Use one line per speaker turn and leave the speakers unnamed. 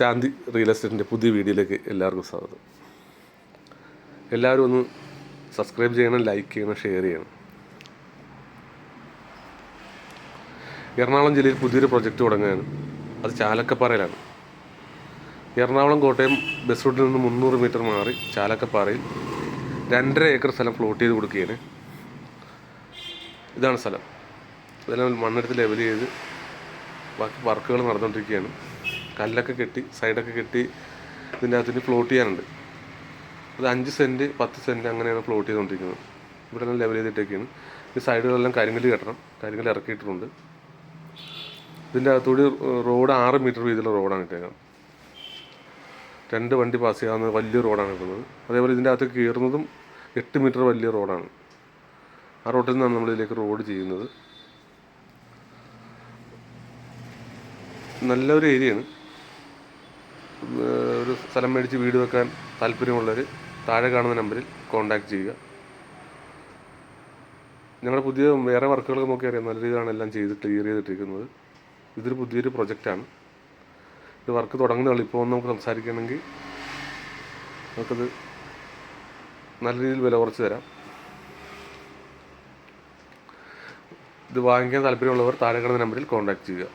ശാന്തി real എസ്റ്റേറ്റിന്റെ പുതിയ വീഡിയോയിലേക്ക് എല്ലാവർക്കും സ്വാഗതം. എല്ലാവരും ഒന്ന് സബ്സ്ക്രൈബ് ചെയ്യണം ലൈക്ക് ചെയ്യണം ഷെയർ ചെയ്യണം. എറണാകുളം ജില്ലയിൽ പുതിയൊരു പ്രൊജക്റ്റ് തുടങ്ങുകയാണ്. അത് ചാലക്കപ്പാറയിലാണ്. എറണാകുളം കോട്ടയം ബസ് റൂട്ടിൽ നിന്ന് മുന്നൂറ് മീറ്റർ മാറി ചാലക്കപ്പാറയിൽ രണ്ടര ഏക്കർ സ്ഥലം പ്ലോട്ട് ചെയ്ത് കൊടുക്കുകയാണ്. ഇതാണ് സ്ഥലം. ഇതെല്ലാം മണ്ണെടുത്ത് ലെവൽ ചെയ്ത് ബാക്കി വർക്കുകൾ നടന്നുകൊണ്ടിരിക്കുകയാണ് കല്ലൊക്കെ കെട്ടി സൈഡൊക്കെ കെട്ടി ഇതിന്റെ അകത്തിന് ഫ്ലോട്ട് ചെയ്യാനുണ്ട്. അത് അഞ്ച് സെന്റ് പത്ത് സെന്റ് അങ്ങനെയാണ് ഫ്ലോട്ട് ചെയ്തുകൊണ്ടിരിക്കുന്നത്. ഇവിടെ എല്ലാം ലെവൽ ചെയ്തിട്ടൊക്കെയാണ് ഈ സൈഡുകളെല്ലാം കരിങ്കല്ല് കെട്ടണം. കരിങ്കല്ല് ഇറക്കിയിട്ടുണ്ട് ഇതിന്റെ അകത്തൂടി റോഡ് ആറ് മീറ്റർ വീതിയുള്ള റോഡാണ് ഇട്ടേക്കാം രണ്ട് വണ്ടി പാസ് ചെയ്യാവുന്ന വലിയ റോഡാണ് ഇടുന്നത്. അതേപോലെ ഇതിന്റെ അകത്ത് കയറുന്നതും എട്ട് മീറ്റർ വലിയ റോഡാണ്. ആ റോഡിൽ നിന്നാണ് നമ്മൾ ഇതിലേക്ക് റോഡ് ചെയ്യുന്നത്. നല്ലൊരു ഏരിയയാണ് ഒരു സ്ഥലം മേടിച്ച് വീട് വെക്കാൻ താല്പര്യമുള്ളവർ താഴെ കാണുന്ന നമ്പറിൽ കോൺടാക്റ്റ് ചെയ്യുക. ഞങ്ങളുടെ പുതിയ വേറെ വർക്കുകളൊക്കെ നോക്കി അറിയാം. നല്ല രീതിയിലാണ് എല്ലാം ചെയ്ത് ക്ലിയർ ചെയ്തിട്ടിരിക്കുന്നത്. ഇതൊരു പുതിയൊരു പ്രൊജക്റ്റാണ്. ഇത് വർക്ക് തുടങ്ങുന്നതാണ് ഇപ്പോൾ നമുക്ക് സംസാരിക്കണമെങ്കിൽ നമുക്കത് നല്ല രീതിയിൽ വില കുറച്ച് തരാം. ഇത് വാങ്ങിക്കാൻ താല്പര്യമുള്ളവർ താഴെ കിടന്ന നമ്പറിൽ കോൺടാക്ട് ചെയ്യുക.